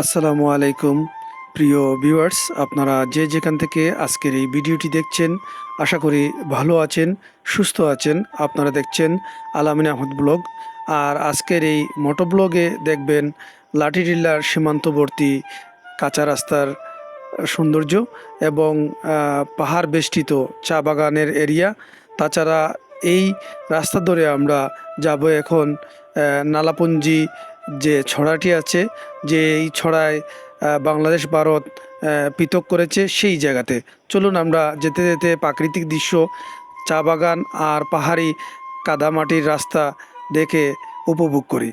আসসালামু আলাইকুম। প্রিয় ভিউয়ার্স, আপনারা যে যেখান থেকে আজকের এই ভিডিওটি দেখছেন, আশা করি ভালো আছেন, সুস্থ আছেন। আপনারা দেখছেন আলামিন আহমদ ব্লগ। আর আজকের এই মোটো ব্লগে দেখবেন লাঠিটিল্লার সীমান্তবর্তী কাঁচা রাস্তার সৌন্দর্য এবং পাহাড় বেষ্টিত চা বাগানের এরিয়া। তাছাড়া এই রাস্তা ধরে আমরা যাব এখন নালাপুঞ্জি যে ছড়াটি আছে, যে এই ছড়ায় বাংলাদেশ, ভারত পৃথক করেছে সেই জায়গাতে। চলুন আমরা যেতে যেতে প্রাকৃতিক দৃশ্য, চা বাগান আর পাহাড়ি কাদামাটির রাস্তা দেখে উপভোগ করি।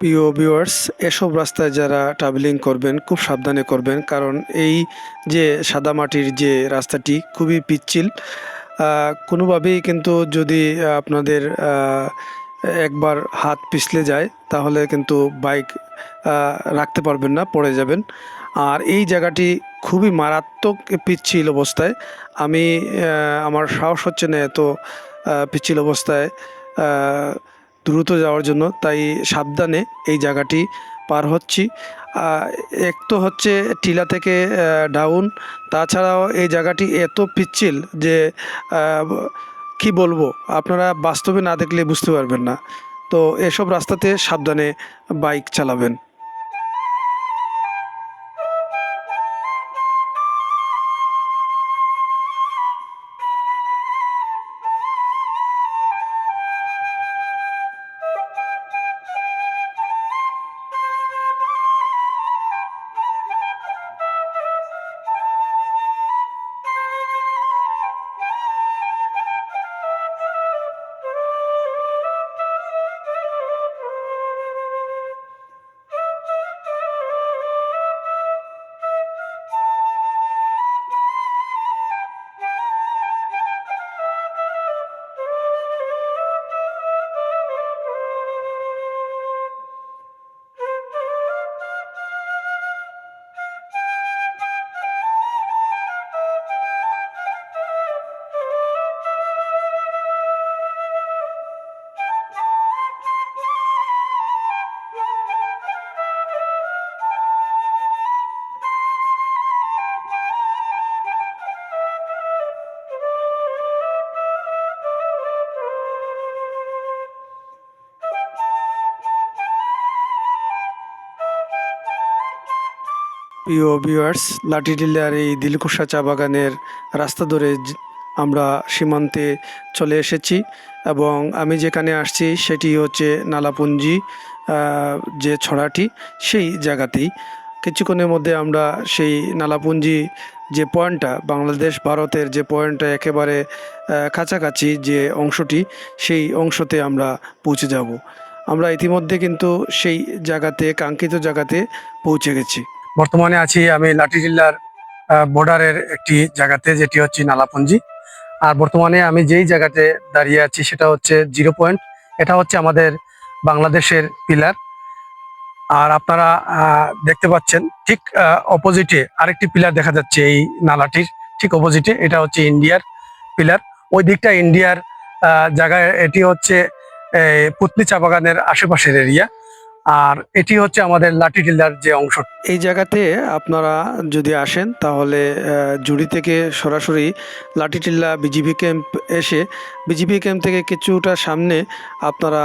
প্রিয় ভিউয়ার্স এসব রাস্তায় যারা ট্রাভেলিং করবেন, খুব সাবধানে করবেন, কারণ এই যে সাদা মাটির যে রাস্তাটি খুবই পিচ্ছিল। কোনোভাবেই কিন্তু যদি আপনাদের একবার হাত পিছলে যায়, তাহলে কিন্তু বাইক রাখতে পারবেন না, পড়ে যাবেন। আর এই জায়গাটি খুবই মারাত্মক পিচ্ছিল অবস্থায়। আমি আমার সাহস হচ্ছে না এত পিচ্ছিল অবস্থায় দ্রুত যাওয়ার জন্য, তাই সাবধানে এই জায়গাটি পার হচ্ছি। এক তো হচ্ছে টিলা থেকে ডাউন তাছাড়াও এই জায়গাটি এত পিচ্ছিল যে কি বলব, আপনারা বাস্তবে না দেখলে বুঝতে পারবেন না। তো এসব রাস্তাতে সাবধানে বাইক চালাবেন। প্রিয় ভিউয়ার্স লাঠিডিলার এই দিলকুশা চা বাগানের রাস্তা ধরে আমরা সীমান্তে চলে এসেছি এবং আমি যেখানে আসছি সেটি হচ্ছে নালাপুঞ্জি যে ছড়াটি সেই জায়গাতেই। কিছুক্ষণের মধ্যে আমরা সেই নালাপুঞ্জি যে পয়েন্টটা, বাংলাদেশ ভারতের যে পয়েন্টটা একেবারে কাছাকাছি যে অংশটি, সেই অংশতে আমরা পৌঁছে যাব। আমরা ইতিমধ্যে কিন্তু সেই জায়গাতে, কাঙ্ক্ষিত জায়গাতে পৌঁছে গেছি। বর্তমানে আছি আমি লাঠি জেলার বর্ডারের একটি জায়গাতে, যেটি হচ্ছে নালাপুঞ্জি। আর বর্তমানে আমি যেই জায়গাতে দাঁড়িয়ে আছি সেটা হচ্ছে জিরো পয়েন্ট, এটা হচ্ছে আমাদের বাংলাদেশের পিলার আর আপনারা দেখতে পাচ্ছেন, ঠিক অপোজিটে আরেকটি পিলার দেখা যাচ্ছে এই নালাটির, ঠিক অপোজিটে এটা হচ্ছে ইন্ডিয়ার পিলার ওই দিকটা ইন্ডিয়ার জায়গায়, এটি হচ্ছে পুতলি চা বাগানের আশেপাশের এরিয়া আর এটি হচ্ছে আমাদের লাঠি টিলার যে অংশ। এই জায়গাতে আপনারা যদি আসেন, তাহলে জুড়ি থেকে সরাসরি লাঠিটিল্লা বিজিবি ক্যাম্প এসে বিজিবি ক্যাম্প থেকে কিছুটা সামনে আপনারা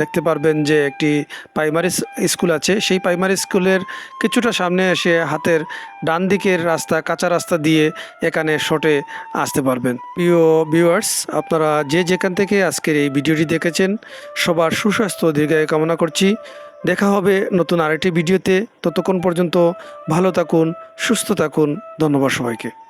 দেখতে পারবেন যে একটি প্রাইমারি স্কুল আছে। সেই প্রাইমারি স্কুলের কিছুটা সামনে এসে হাতের ডান দিকের রাস্তা, কাঁচা রাস্তা দিয়ে এখানে শটে আসতে পারবেন। প্রিয় ভিউয়ার্স আপনারা যে যেখান থেকে আজকের এই ভিডিওটি দেখেছেন, সবার সুস্বাস্থ্য দীর্ঘায়ু কামনা করছি। দেখা হবে নতুন আরেকটি ভিডিওতে। ততক্ষণ পর্যন্ত ভালো থাকুন সুস্থ থাকুন। ধন্যবাদ সবাইকে।